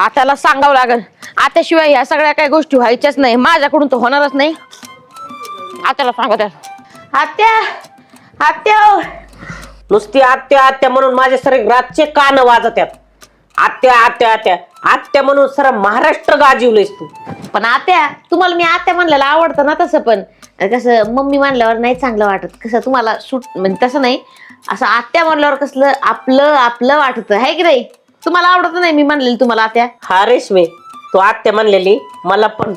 आत्याला सांगावं लागल. आत्याशिवाय ह्या सगळ्या काही गोष्टी व्हायच्याच नाही. माझ्याकडून तर होणारच नाही. आत्याला सांगत. आत्या! आत्या नुसती आत्या आत्या म्हणून माझे सर रातचे कान वाजत्यात. आत्या आत्या आत्या. आत्या म्हणून सर महाराष्ट्र गाजीवलेस तू. पण आत्या तुम्हाला मी आत्या म्हणलेलं आवडतं ना तसं पण. कसं मम्मी म्हणल्यावर नाही चांगलं वाटत. कसं तुम्हाला सूट म्हणजे तसं नाही. असं आत्या म्हणल्यावर कसलं आपलं आपलं वाटत. आहे की नाही? तुम्हाला आवडत नाही मी म्हणलेली तुम्हाला आत्या. हा रेशमे तू आत्या म्हणलेली मला पण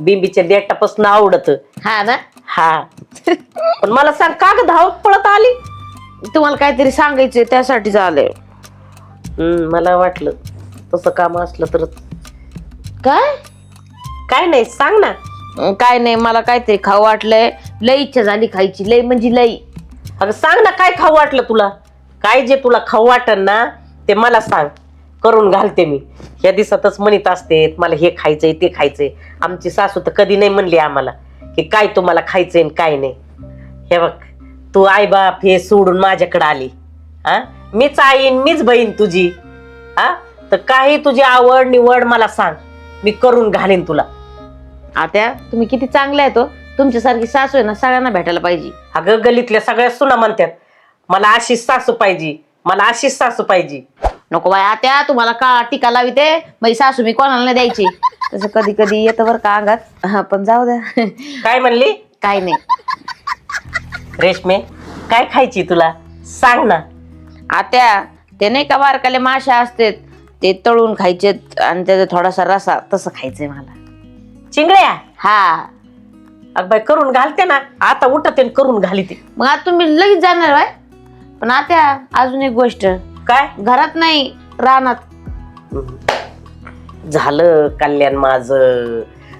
बिंबीच्या देटापासून आवडत. हा ना? हा. पण मला सांग का ग धावत पळत आली? तुम्हाला काहीतरी सांगायचंय त्यासाठी झालंय. हम्म मला वाटलं तसं काम असलं तर. काय? काय नाही सांग ना. अं, काय नाही मला काहीतरी खाऊ वाटलंय. लई इच्छा झाली खायची लई म्हणजे लई. अगं सांग ना काय खाऊ वाटलं तुला? काय जे तुला खाऊ वाटन ना ते मला सांग करून घालते मी. या दिवसातच म्हणत असते मला हे खायचंय ते खायचंय. आमची सासू तर कधी नाही म्हणली आम्हाला की काय तुम्हाला खायचंय आणि काय नाही. हे बघ तू आई बाप हे सोडून माझ्याकडे आली. हा मीच आईन मीच बहीण तुझी. हा तर काही तुझी आवड निवड मला सांग मी करून घालीन तुला. आत्या तुम्ही किती चांगले आहे तो. तुमच्यासारखी सासू आहे ना सगळ्यांना भेटायला पाहिजे. अगं गलीतल्या सगळ्या सुना म्हणतात मला अशीच सासू पाहिजे. मला अशीच सासू पाहिजे. नको बाय आत्या तुम्हाला का टीका लाविते? माझी सासू मी कोणाला नाही द्यायची. तसं कधी कधी येतं बरं का अंगात. हा पण जाऊ द्या. काय म्हणली? काय नाही. रेशमे काय खायची तुला? सांग ना. आत्या ते नाही का बारकाले माशा असतात? ते तळून खायचेत आणि त्याचा थोडासा रसा तसं खायचंय मला. चिंगड्या? हा. अग बाई करून घालते ना. आता उठते आणि करून घाली ते मग आता तुम्ही लगेच जाणार बाय पण आत्या अजून एक गोष्ट. काय? घरात नाही रानात. झालं कल्याण माझ.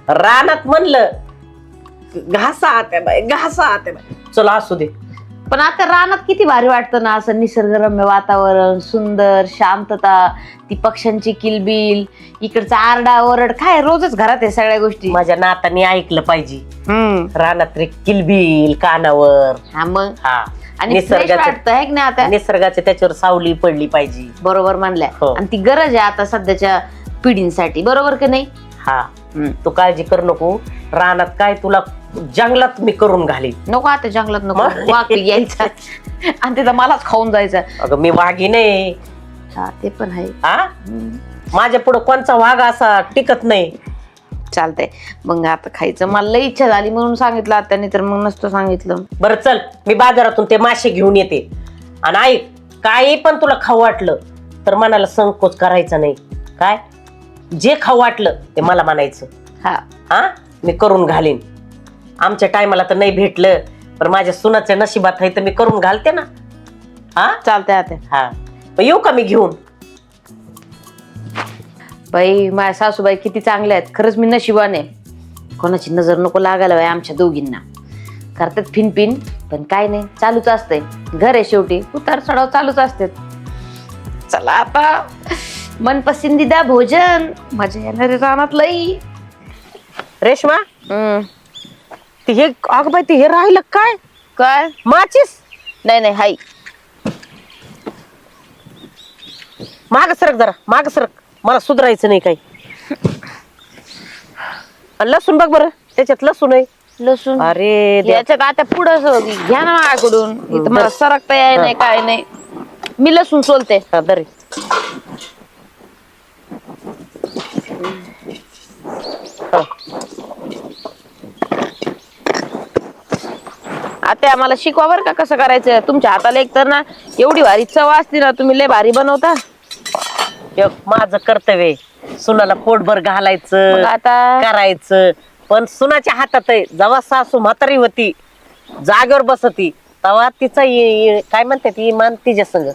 रानात म्हणलं घासा आत्या बाई घासा आत्या बाई. चला असू दे. पण आता रानात किती भारी वाटतं ना असं निसर्गरम्य वातावरण सुंदर शांतता ती पक्ष्यांची किलबिल इकडचा आरडा ओरड काय रोजच घरात आहे सगळ्या गोष्टी. माझ्या नाताने ऐकलं पाहिजे. हम्म. रानात रे किलबिल कानावर. हा मग? हा. आणि निसर्गाचं वाटतं की नाही आता? निसर्गाच्या त्याच्यावर सावली पडली पाहिजे. बरोबर म्हणल्या हो. आणि ती गरज आहे आता सध्याच्या पिढींसाठी. बरोबर की नाही? हा. हम्म. तू काळजी करू नको. रानात काय तुला जंगलात मी करून घालीन. नको आता जंगलात नको. मग? वाघ यायचा. आणि तिथं मलाच खाऊन जायचं. अगं मी वाघी नाही. हा ते पण आहे. हा? हम्म. माझ्या पुढं कोणचा वाघ असा टिकत नाही. चालतंय. मग आता खायचं. मला लई इच्छा झाली म्हणून सांगितलं आत्याने तर मग नसतं सांगितलं. बरं चल मी बाजारातून ते मासे घेऊन येते. आणि ऐक काही पण तुला खाऊ वाटलं तर मनाला संकोच करायचा नाही. काय? जे खाऊ वाटलं ते मला म्हणायचं. हा. हा? मी करून घालीन. आमच्या टायमाला तर नाही भेटलं पण माझ्या सुनाच्या नशिबात आहे तर मी करून घालते ना. हा? चालतंय आता हा. मग येऊ का मी घेऊन? बाई माझ्या सासूबाई किती चांगल्या आहेत. खरंच मी नशिबाने कोणाची नजर नको लागायला बाई आमच्या दोघींना. करतात फिनपिन पण काय नाही चालूच असतंय. घर आहे शेवटी उतार चढाव चालूच असते चला आता. मनपसंदीदा भोजन. मजा येणार आहे रानात लई. रेशमा? हम्म. ते हे अगं बाई ते हे राहिलं काय? काय? माचीस? नाही नाही हाय. माग सरक जरा माग सरक. मला सुधारायचं नाही काही. आणि लसूण बघ बरं त्याच्यात लसूण आहे. लसूण? अरे देवा. याच्यात आता पुढं घ्या ना माझ्याकडून. इथं मला सरकता याय नाही काय नाही. मी लसूण सोलते. हा, हा. आता आम्हाला शिकवा बरं का कसं करायचं. तुमच्या हाताला एक तर ना एवढी भारी चव असते ना तुम्ही लय भारी बनवता. हे माझं कर्तव्य आहे. सुनाला पोटभर घालायचं मग आता? करायचं. पण सुनाच्या हातात आहे. जेव्हा सासू म्हातारी होती जागेवर बसती तेव्हा तिचा इ- इ- काय म्हणतात इमान तिच्या संग.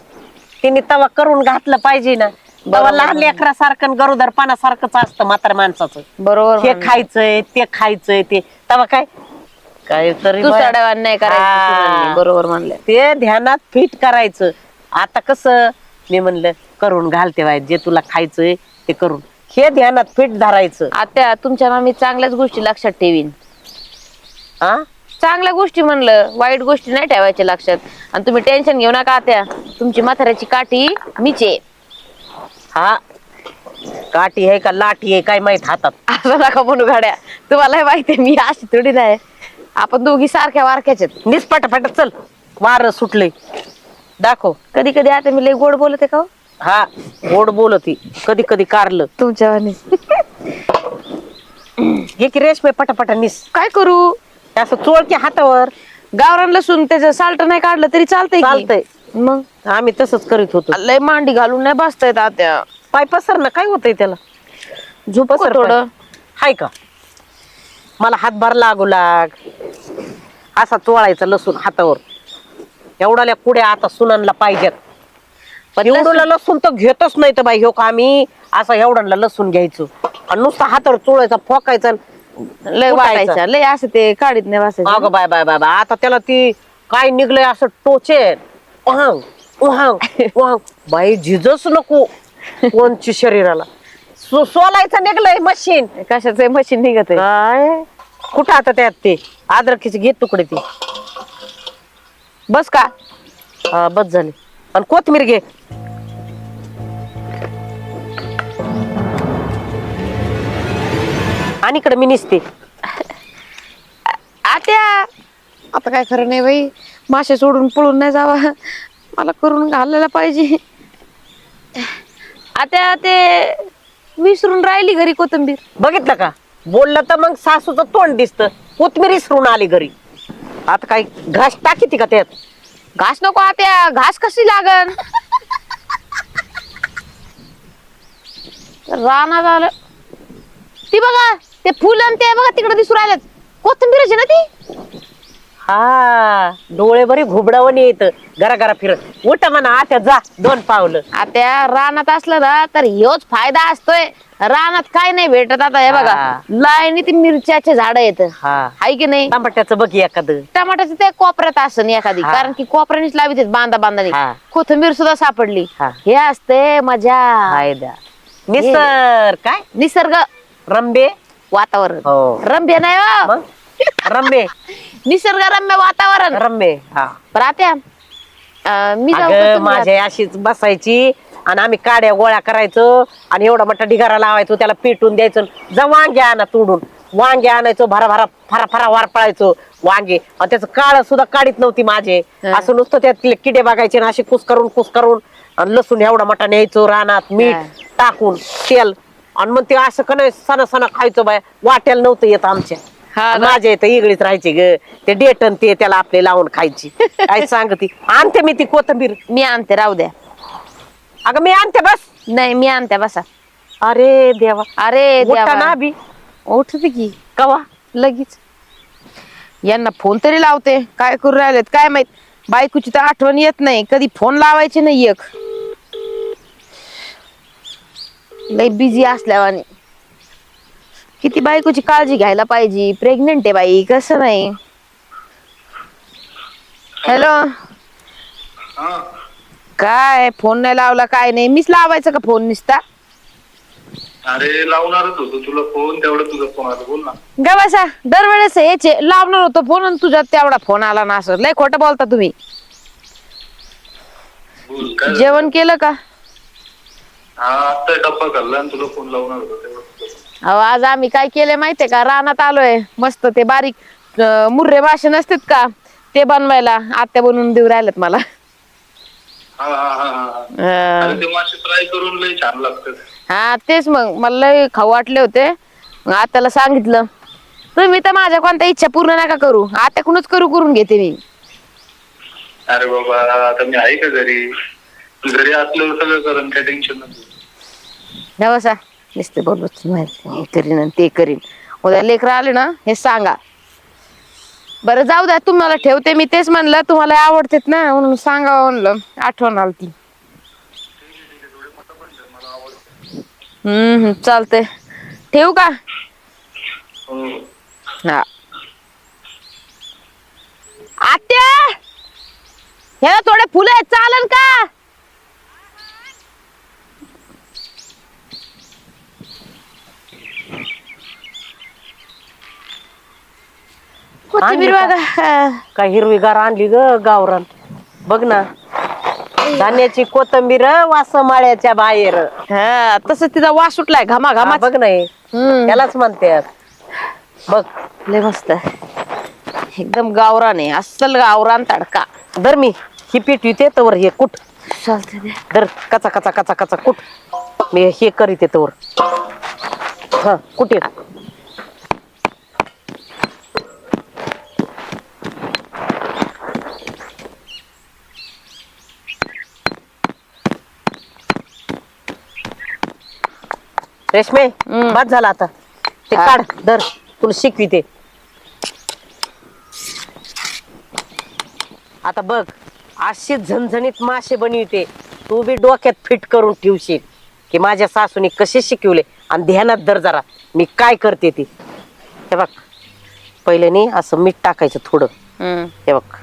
तिने तवा करून घातलं पाहिजे ना. तेव्हा बरोबर. लहान लेकरासारखं गरोदर पानासारखंच असतं म्हातार माणसाचं. बरोबर हे म्हणलं. खायचंय ते खायचंय ते. तेव्हा काय? काय तरी तू बाया- सड्यावान नाही हा. बरोबर म्हणलं. ते ध्यानात फिट करायचं. आता कसं मी म्हणलं करून घालते बाय जे तुला खायचंय ते करून. हे ध्यानात फिट धरायचं. आता तुमच्या ना मी चांगल्याच गोष्टी लक्षात ठेवीन. हा चांगल्या गोष्टी म्हणलं वाईट गोष्टी नाही ठेवायच्या लक्षात. आणि तुम्ही टेन्शन घेऊ नका त्या तुमची म्हाताऱ्याची काठी मीच आहे. हा? काठी आहे का लाठी आहे काय माहीत हातात? असं नका म्हणू गाड्या. तुम्हाला माहिती आहे मी अशी थोडी नाही. आपण दोघी सारख्या वारख्याच आहेत. निस चल. वार सुटले दाखव. कधी कधी आता मी लई गोड बोलते का हो? हा गोड बोलती. कधी कधी कारलं. तुमच्या हे की रेशमे पटापटा निस. काय करू? असं चोळ की हातावर. गावरान लसूण त्याचं साल्ट नाही काढलं तरी चालतंय की? चालतंय. मग? आम्ही तसंच करीत होतो. लय मांडी घालून नाही बसतायत आता पाय पसर ना काय होतंय त्याला? झोप पसर थोडं? हाय का? मला हातभार लागू लाग. असा चोळायचा लसूण हातावर. एवढाल्या कुड्या आता सुनांना पाहिजेत. पण एवढं लसूण तर घेतच नाही तर बाई हो का आम्ही? असं एवढ्यांना लसूण घ्यायचो. आणि नुसतं हातावर चोळायचा फोकायचा लय. वाटायचं. लय असं ते काढीत नाही बसायचं. अगं बाय बाय बाय बाय. आता त्याला ती काय निघलंय असं टोचे. उहांग उहांग उहांग. बाई झिजच नको कोणची शरीराला. सो- सोलायचं निघलंय मशीन कशाचं मशीन निघत आहे काय? कुठं आता त्यात ते? अद्रकीचे घे तुकडे ते. बस का? हा बस झाले. आणि कोथमीर घे. आणि इकडे मी निसते. आत्या. आता काय खरं नाही बाई. मासे सोडून पळून नाही जावा. मला करून घालायला पाहिजे. आता ते विसरून राहिली घरी कोथंबीर. बघितलं का? बोललं तर मग सासूचं तोंड दिसत. कोथमीर इसरून आली घरी. आता काय घास टाकी का त्यात? घास नको आत्या घास कशी लागन? राणा झालं ती बघा ते फुल आणि ते बघा तिकडे दिसू राहिलं कोथंबीरच आहे ना ती? हा डोळे बरी घुबडावणी येत घरा घरा फिरत उठ म्हणा आता जा. दोन पावलं. आता रानात असलं ना तर ह्योच फायदा असतोय. रानात काय नाही भेटत आता हे बघा. हा. लाईनी ती मिरच्याचे झाड येत हा. हाय की नाही? टमाट्याचं बघ एखादं. टमाटाचं ते कोपऱ्यात असं एखादी. हा. कारण की कोपऱ्यानेच लावित बांधा बांधाने. हा. कोथंबीर सुद्धा सापडली. हा. हे असते मजा. फायदा निसर काय? निसर्ग. रंबे? वातावरण. हो. रम्य नाही हो. मग? रम्य वातावरण. रंबे हा. रात्या अं, मी जाऊ का अगं तुम्ही माझ्या अशीच बसायची आणि आम्ही काड्या गोळ्या करायचो आणि एवढा मोठा ढिगारा लावायचो त्याला पेटून द्यायचं जा वांगे आणा तोडून. वांगे आणायचो भरा भरा फरा फरा वारपळायचो वांगे. आणि त्याचं काळ सुद्धा काढीत नव्हती माझे. हं. असं नुसतं त्यातले किडे बघायचे ना असे कुस करून कुस करून आणि लसूण एवढा मोठा न्यायचो रानात मीठ. टाकून तेल. आणि मग ते असं का नाही सणा सणा खायचो बाय. वाट्याला नव्हतं येत आमच्या. हा ना. माझ्या इथं इगळीत राहायची ग. ते डेटन ते त्याला आपले लावून खायची. काय सांगती? आणते मी ती कोथंबीर. मी आणते राहू द्या. अगं मी आणते बस. नाही मी आणते बसा. अरे देवा. अरे मोठा देवा. ना बी. उठते की. कवा? लगेच. यांना फोन तरी लावते. काय करू राहिलेत काय माहीत? बायकोची तर आठवण येत नाही. कधी फोन लावायचे नाही एक. लय बिझी असल्यावाने. किती बायकोची काळजी घ्यायला पाहिजे? प्रेग्नेंट आहे बाई कसं नाही? हॅलो हा. काय फोन नाही लावला काय नाही? मीच लावायचं का फोन निसता? अरे लावणारच होतो. तुला फोन तेवढा तुझा फोन आला. बोल ना. गा बसा. दरवेळेस याचे लावणार होतो फोन आणि तुझ्यात तेवढा फोन आला ना असं. लय खोटं बोलता तुम्ही. बोल काय झालं? जेवण केलं का? हा आता डब्बा खाल्ला आणि तुला फोन लावणार होतो. तेवढा तुझा phone. अहो आज आम्ही काय केलंय माहितीये का? रानात आलोय. मस्त ते बारीक अं, मुर्रे मासे नसतात का? ते बनवायला. आत्या बनवून देऊ राहिलेत मला. हा हा हा हा. हा. अं, अरे ते मासे फ्राय करून लय छान लागतात. हा तेच मग. मला लय खाऊ वाटले होते. मग आत्याला सांगितलं तुम्ही तर माझ्या कोणत्या इच्छा पूर्ण नका करू. आत्याकडूनच करू करून घेते मी. अरे बाबा आता मी आहे का घरी? घरी असल्यावर सगळं करण काय टेन्शन नको. नुसते बोलत हे करीन आणि ते करीन. उद्या लेकरं आले ना हे सांगा. बरं जाऊ द्या तुम्हाला ठेवते मी तेच म्हणलं तुम्हाला आवडतेत ना म्हणून सांगावं म्हणलं. आठवण आली ती हम्म हम्म, चालतंय. ठेवू का? हा. आत्या! ह्याला थोडे फुलं आहेत चालन का? कोथिंबीर? बघा. काय हिरवीगार आणली ग गावरान. बघ ना. धान्याची कोथंबीर वास माळ्याच्या बाहेर. हा तसं तिचा वास सुटलाय घामा घामा बघ नाही त्यालाच म्हणते बघ. लय मस्त. एकदम गावरान आहे. अस्सल गावरान तडका. दर मी. ही पीठ येते तवर हे कुठ? चालते दे. दर कचा कचा कचा कचा कुठ? मी हे करीत तवर. हा कुठे? रेशमे हम्म. बाद झाला आता. ते हा. काढ दर तुला शिकविते आता बघ अशी झणझणीत मासे बनविते. तू बी डोक्यात फिट करून ठेवशील. की माझ्या सासूने कसे शिकवले? आणि ध्यानात दर जरा. मी काय करते ती. हे बघ. पहिले नी असं मीठ टाकायचं थोडं. हम्म. हे बघ.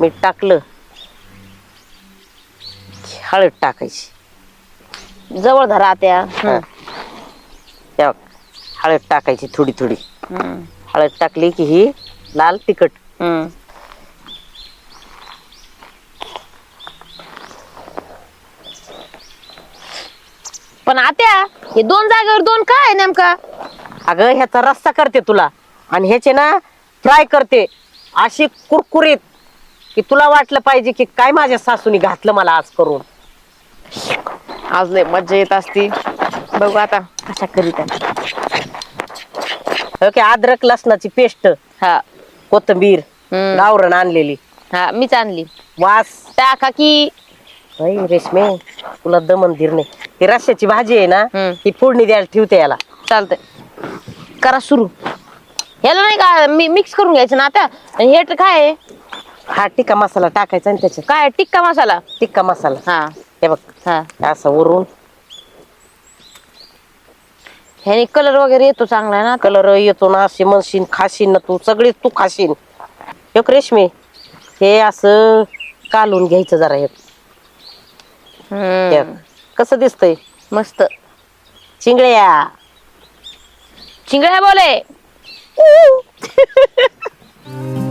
मीठ टाकलं. की हळद टाकायची. जवळ धरा त्या. हा. बघ हळद टाकायची थोडी थोडी. हळद टाकली की ही लाल तिखट. पण आत्या हे दोन जागेवर दोन काय आहे नेमका? अगं ह्याचा रस्सा करते तुला. आणि ह्याचे ना फ्राय करते. अशी कुरकुरीत की तुला वाटलं पाहिजे की काय माझ्या सासूने घातलं मला आज करून. आज लय मज्जा येत असती. बघू आता. कशा करीत आहे. ओके अद्रक लसणाची पेस्ट हा. कोथंबीर हम्म. गावरण आणलेली. हा मीच आणली. वास. टाका की. बाई रेशमे. तुला दमन धीर नाही. ही रश्याची भाजी आहे ना हम्म. ही फोडणी द्यायला ठेवते याला. चालतंय. करा सुरू. ह्याला नाही का मी मिक्स करून घ्यायचं ना आता? आणि हे तर काय आहे? हा टिक्का मसाला टाकायचा आणि त्याच्यात. काय? टिक्का मसाला. टिक्का मसाला. हा. हे बघ हा असं वरून ह्याने कलर वगैरे येतो चांगला ना? कलर येतो ना अशी म्हणशील खाशील ना तू सगळी तू खाशील एक रेशमी हे असं कालून घ्यायचं जरा हे हे हम्म. कसं दिसतंय? मस्त. चिंगळ्या. चिंगड्या बोले.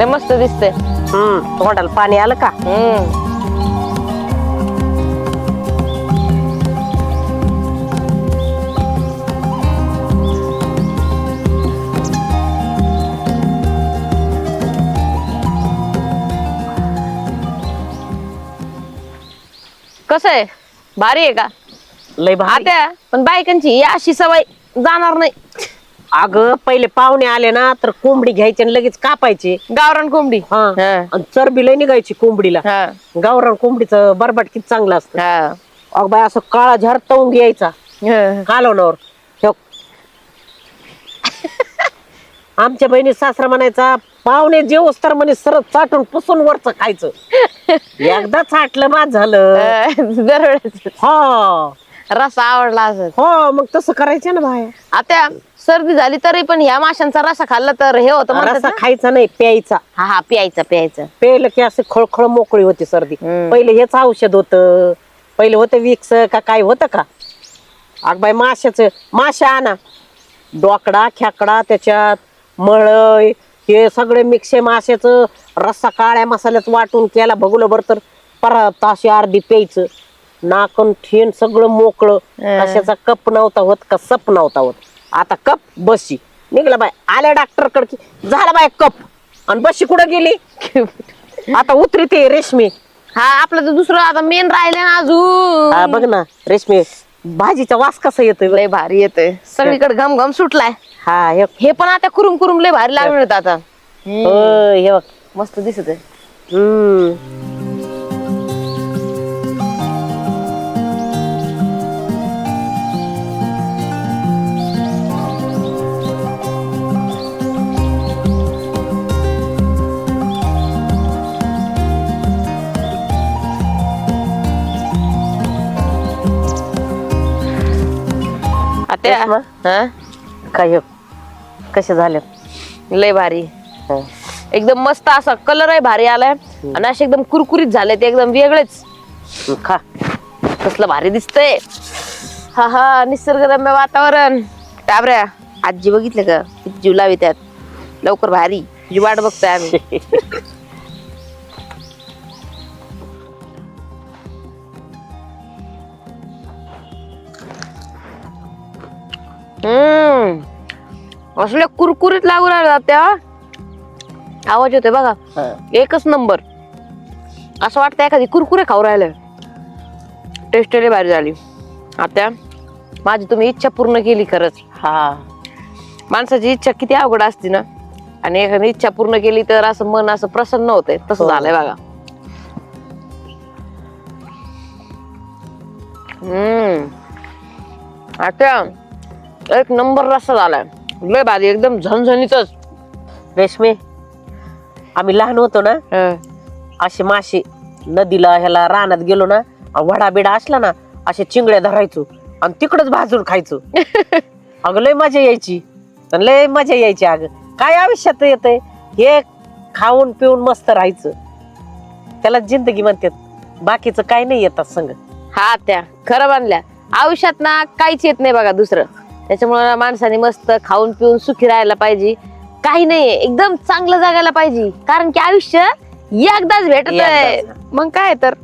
लय मस्त दिसतंय. हम्म. तोंडाला पाणी आलं का? हम्म. कसं आहे? भारी आहे का? लय भारी. आत्या पण बायकांची ही अशी सवय जाणार नाही. अगं पहिले पाहुणे आले ना तर कोंबडी घ्यायची आणि लगेच कापायची. गावरान कोंबडी. हा. हा. आणि चरबी लय निघायची कोंबडीला. हा. गावरान कोंबडीचं बरबाट किती चांगलं असतं. हा. अग बाय असं काळा झार तवून घ्यायचा. हा. कालवणावर. ह्यो. आमच्या बहिणी सासरा म्हणायचा पाहुणे जेवस तर म्हणे सरत चाटून पुसून वरच खायचं. एकदा चाटलं बाद झालं. दरवेळेस. हा. रसा आवडला असत हो मग तसं करायचं ना बाय आता सर्दी झाली तरी पण ह्या माशांचा रसा खाल्ला तर हे होतं म्हणतात रसा ना? खायचा नाही प्यायचा. हा हा प्यायचं प्यायचं. प्यायलं की असं खळखळ मोकळी होती सर्दी. हम्म. पहिले हेच औषध होतं. पहिले होतं विक्स का काय होतं का? अग बाई माशाच माशा आणा. डोकडा खेकडा त्याच्यात मळय हे सगळे मिक्स माशाच. रस्सा काळ्या मसाल्यात वाटून केला बघलं बरं तर. परत अशी अर्धी प्यायचं. नाकन ठेन सगळं मोकळं. कशाचा कप नव्हता होत का सप नव्हता होत. आता कप बशी. निघला बाय. आल्या डॉक्टरकडे की झाला बाय कप. आणि बशी कुठं गेली? आता उतरी ते रेशमी. हा आपलं तर दुसरं आता मेन राहिले ना अजून. बघ ना. रेशमी भाजीचा वास कसा येतोय. लय भारी येतोय. सगळीकडे घम घम सुटलाय. हा हे हे पण आता कुरुम कुरुम लय भारी लागून येत आता. हे बघ. मस्त दिसत आहे हम्म. हा? काय? कसे झाले? लय भारी. हं. एकदम मस्त असा कलर आहे भारी आलाय. आणि असे एकदम कुरकुरीत झाले ते एकदम वेगळेच. खा. कसलं भारी दिसतंय. हा हा निसर्गरम्य वातावरण. टाबऱ्या. आजी बघितलं का? किती जीव लावी त्यात लवकर भारी. तुझी वाट बघतोय आम्ही. हम्म असले कुरकुरीत लागू राहिला त्या. आवाज येतोय बघा. एकच नंबर. असं वाटतं एखादी कुरकुरे खाऊ राहिलं. टेस्ट लय भारी झाली. आता माझी तुम्ही इच्छा पूर्ण केली खरंच. हा. माणसाची इच्छा किती अवघड असते ना. आणि एखादी इच्छा पूर्ण केली तर असं मन असं प्रसन्न होतंय. तसं हो. झालंय बघा. हम्म. आता एक नंबर रस्ता झालाय. लय भारी एकदम झणझणीतच. रेशमे आम्ही लहान होतो ना असे मासे नदीला ह्याला रानात गेलो ना वडा बिडा असला ना असे चिंगड्या धरायचो आणि तिकडच भाजून खायचो. अगं लय मजा यायची. आणि लय मजा यायची अगं. काय आयुष्यात येतंय? हे खाऊन पिऊन मस्त राहायचं. त्याला जिंदगी म्हणतात बाकीचं काय नाही येतात संग. हा त्या खरं बांधल्या आयुष्यात ना काहीच येत नाही बघा दुसरं. त्याच्यामुळे माणसाने मस्त खाऊन पिऊन सुखी राहायला पाहिजे. काही नाहीये एकदम चांगलं जगायला पाहिजे. कारण की आयुष्य एकदाच भेटत. मग काय तर.